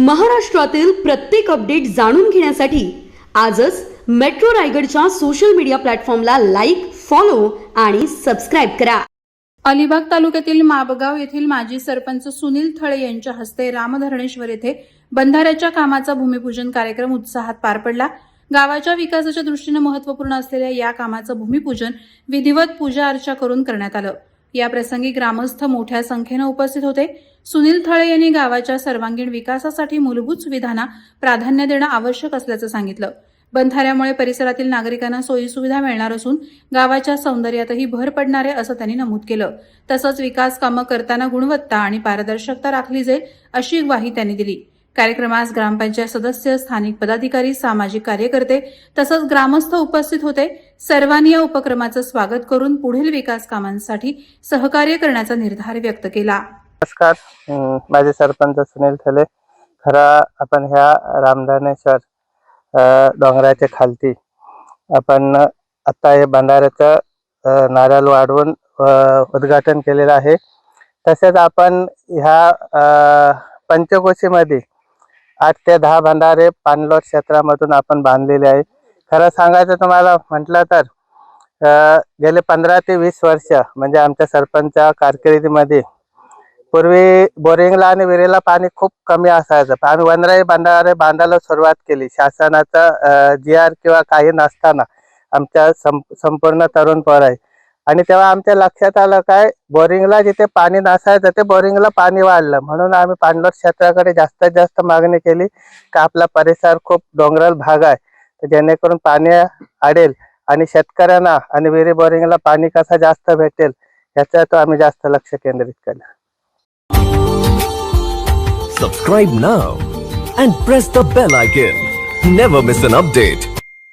महाराष्ट्रातील प्रत्येक अपडेट जाणून घेण्यासाठी आजच मेट्रो रायगडच्या सोशल मीडिया प्लॅटफॉर्मला लाईक फॉलो आणि सबस्क्राईब करा. अलिबाग तालुक्यातील माबगाव येथील माजी सरपंच सुनील थळे यांच्या हस्ते रामधरणेश्वर येथे बंधाऱ्याच्या कामाचा भूमिपूजन कार्यक्रम उत्साहात पार पडला. गावाच्या विकासाच्या दृष्टीनं महत्त्वपूर्ण असलेल्या या कामाचं भूमिपूजन विधिवत पूजा अर्चा करून करण्यात आलं. या प्रसंगी ग्रामस्थ मोठ्या संख्येनं उपस्थित होते. सुनील थळे यांनी गावाच्या सर्वांगीण विकासासाठी मूलभूत सुविधांना प्राधान्य देणं आवश्यक असल्याचं सांगितलं. बंधाऱ्यामुळे परिसरातील नागरिकांना सोयीसुविधा मिळणार असून गावाच्या सौंदर्यातही भर पडणार आहे असं त्यांनी नमूद केलं. तसंच विकास कामं करताना गुणवत्ता आणि पारदर्शकता राखली जाईल अशी ग्वाही त्यांनी दिली. कार्यक्रमास ग्रामपंचायत सदस्य स्थानिक पदाधिकारी सामाजिक कार्यकर्ते तसंच ग्रामस्थ उपस्थित होते. सर्वांनी या उपक्रमाचं स्वागत करून पुढील विकास कामांसाठी सहकार्य करण्याचा निर्धार व्यक्त केला. नमस्कार. माझे सरपंच सुनील थले. खरं आपण ह्या रामधानेश्वर डोंगराच्या खालती आपण आता हे बंधाऱ्याचं नारळ वाढवून उद्घाटन केलेलं आहे. तसेच आपण ह्या पंचकोशीमध्ये आठ ते दहा बंधारे पाणलोट क्षेत्रामधून आपण बांधलेले आहे. खरं सांगायचं तुम्हाला म्हटलं तर गेले पंधरा ते वीस वर्ष म्हणजे आमच्या सरपंच कारकिर्दीमध्ये पूर्वी बोरिंगला आणि विहिरीला पाणी खूप कमी असायचं. आम्ही वनराई बंधारे बांधायला सुरुवात केली. शासनाचा जी आर किंवा काही नसताना आमच्या संप संपूर्ण तरुण पोर आहे. आणि तेव्हा आमच्या लक्षात आलं काय बोरिंगला जिथे पाणी नसायचं ते बोरिंगला पाणी वाढलं. म्हणून आम्ही पाणलोट क्षेत्राकडे जास्तीत जास्त मागणी केली का आपला परिसर खूप डोंगराळ भाग आहे. तर जेणेकरून पाणी आडेल आणि शेतकऱ्यांना आणि विहिरी बोरिंगला पाणी कसं जास्त भेटेल याच्यात आम्ही जास्त लक्ष केंद्रित केलं. Subscribe now and press the bell icon never miss an update